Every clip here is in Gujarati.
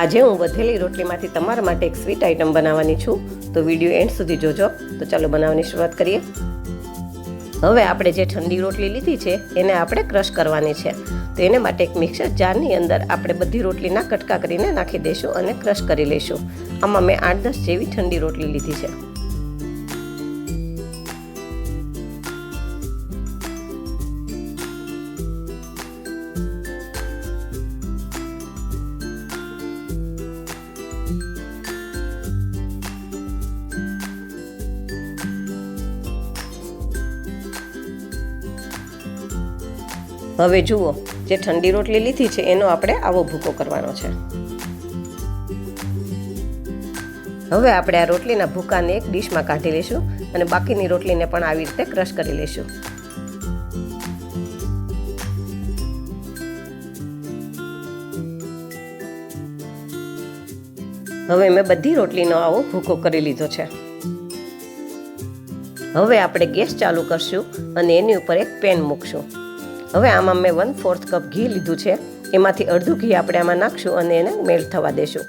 આજે હું વધેલી રોટલીમાંથી તમારા માટે એક સ્વીટ આઈટમ બનાવવાની છું. તો વીડિયો એન્ડ સુધી જોજો. તો ચાલો બનાવવાની શરૂઆત કરીએ. હવે આપણે જે ઠંડી રોટલી લીધી છે, એને આપણે ક્રશ કરવાની છે. તો એને માટે એક મિક્સર જારની અંદર આપણે બધી રોટલીના કટકા કરીને નાખી દઈશું અને ક્રશ કરી લઈશું. આમાં મેં આઠ દસ જેવી ઠંડી રોટલી લીધી છે. હવે જુઓ, જે ઠંડી રોટલી લીધી છે, એનો આપણે આવો ભૂકો કરવાનો છે. હવે આપણે આ રોટલીના ભૂકાને એક ડીશમાં કાઢી લઈશું અને બાકીની રોટલીને પણ આવી રીતે ક્રશ કરી લઈશું. હવે મેં બધી રોટલીનો આવો ભૂકો કરી લીધો છે. હવે આપણે ગેસ ચાલુ કરશું અને એની ઉપર એક પેન મૂકશું. હવે આમાં મેં વન ફોર્થ કપ ઘી લીધું છે. એમાંથી અડધું ઘી આપણે આમાં નાખશું અને એને મેલ્ટ થવા દેશું.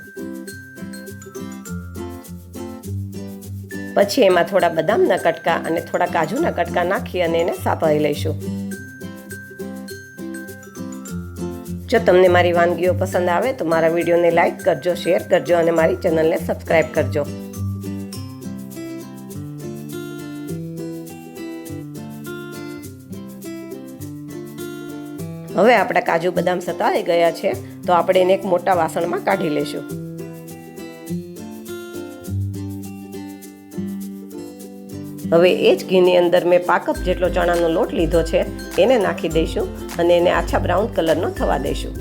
પછી એમાં થોડા બદામના કટકા અને થોડા કાજુના કટકા નાખી અને એને સાપાઈ લઈશું. જો તમને મારી વાનગીઓ પસંદ આવે તો મારા વિડીયોને લાઇક કરજો શેર કરજો અને મારી ચેનલને સબસ્ક્રાઈબ કરજો. હવે આપણા કાજુ બદામ સતાઈ ગયા છે, તો આપણે એને એક મોટા વાસણમાં કાઢી લઈશું. હવે એ જ ઘીની અંદર મેં પાકપ જેટલો ચણાનો લોટ લીધો છે, એને નાખી દઈશું અને એને આછા બ્રાઉન કલરનો થવા દઈશું.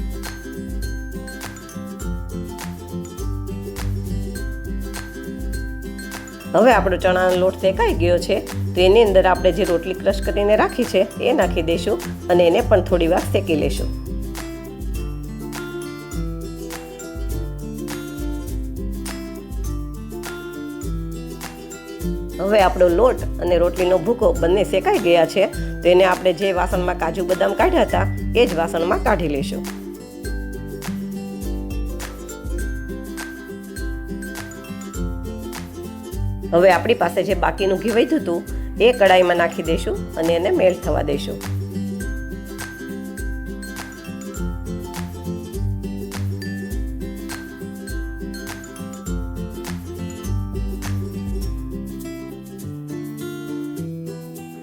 હવે આપણો ચણાનો લોટ શેકાઈ ગયો છે, તો એની અંદર આપણે જે રોટલી ક્રશ કરીને રાખી છે, એ નાખી દઈશું અને એને પણ થોડી વાર શેકી લઈશું. હવે આપણો લોટ અને રોટલીનો ભૂકો બંને શેકાઈ ગયા છે, તો એને આપણે જે વાસણમાં કાજુ બદામ કાઢ્યા હતા, એ જ વાસણમાં કાઢી લઈશું. હવે આપણી પાસે જે બાકીનું ઘી વધ્યું હતું, એ કડાઈમાં નાખી દઈશું અને એને મેલ્ટ થવા દઈશું.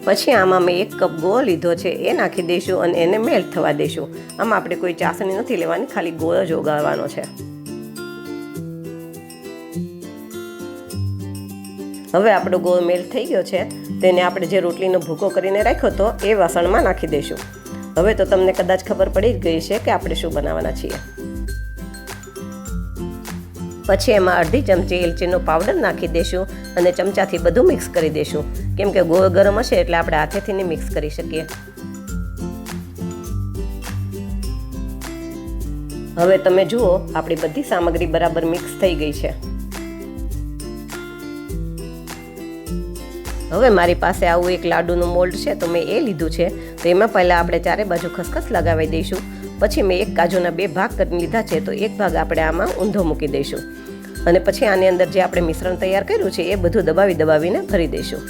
પછી આમાં મેં એક કપ ગોળ લીધો છે, એ નાખી દઈશું અને એને મેલ્ટ થવા દઈશું. આમાં આપણે કોઈ ચાસણી નથી લેવાની, ખાલી ગોળ જ ઓગાળવાનો છે. હવે આપણો ગોળ મેલ્ટ થઈ ગયો છે, તેને આપણે જે રોટલીનો ભૂકો કરીને રાખ્યો હતો એ વાસણમાં નાખી દઈશું. હવે તો તમને કદાચ ખબર પડી જ ગઈ છે કે આપણે શું બનાવવાના છીએ. પછી એમાં અડધી ચમચી એલચીનો પાવડર નાખી દઈશું અને ચમચાથી બધું મિક્સ કરી દઈશું. કેમ કે ગોળ ગરમ હશે એટલે આપણે હાથેથી મિક્સ કરી શકીએ. હવે તમે જુઓ, આપણી બધી સામગ્રી બરાબર મિક્સ થઈ ગઈ છે. હવે મારી પાસે આવું એક લાડુનું મોલ્ડ છે, તો મેં એ લીધું છે. તો એમાં પહેલાં આપણે ચારે બાજુ ખસખસ લગાવી દઈશું. પછી મેં એક કાજુના બે ભાગ કરી લીધા છે, તો એક ભાગ આપણે આમાં ઊંધો મૂકી દઈશું. અને પછી આની અંદર જે આપણે મિશ્રણ તૈયાર કર્યું છે, એ બધું દબાવી દબાવીને ભરી દઈશું.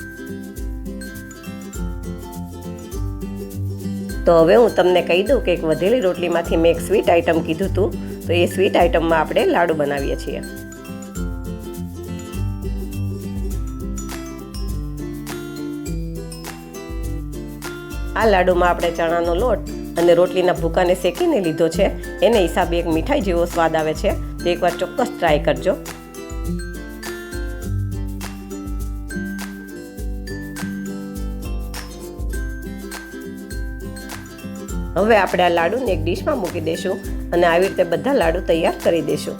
તો હવે હું તમને કહી દઉં કે એક વધેલી રોટલીમાંથી મેં એક સ્વીટ આઈટમ કીધું હતું તો એ સ્વીટ આઈટમમાં આપણે લાડુ બનાવીએ છીએ. આ લાડુમાં આપણે ચણાનો લોટ અને રોટલીના ભૂકાને શેકીને લીધો છે. એને હિસાબે એક મીઠાઈ જેવો સ્વાદ આવે છે. તો એકવાર ચોક્કસ ટ્રાય કરજો. હવે આપણે આ લાડુને એક ડીશમાં મૂકી દઈશું અને આવી રીતે બધા લાડુ તૈયાર કરી દઈશું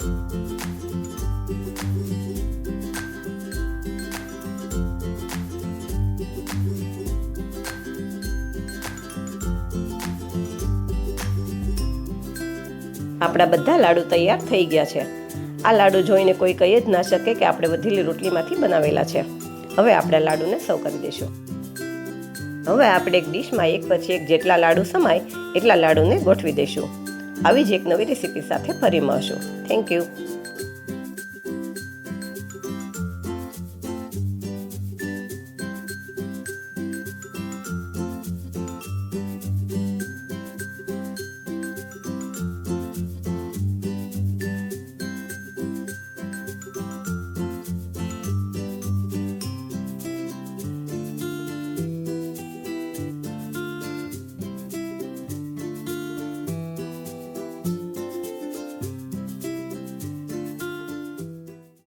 આપણા બધા લાડુ તૈયાર થઈ ગયા છે. આ લાડુ જોઈને કોઈ કહી જ ના શકે કે આપણે વધેલી રોટલીમાંથી બનાવેલા છે. હવે આપણે લાડુને સર્વ કરી દઈશું. હવે આપણે એક ડીશમાં એક પછી એક જેટલા લાડુ સમાય એટલા લાડુને ગોઠવી દઈશું. આવી જ એક નવી રેસીપી સાથે ફરી મળશું. Thank you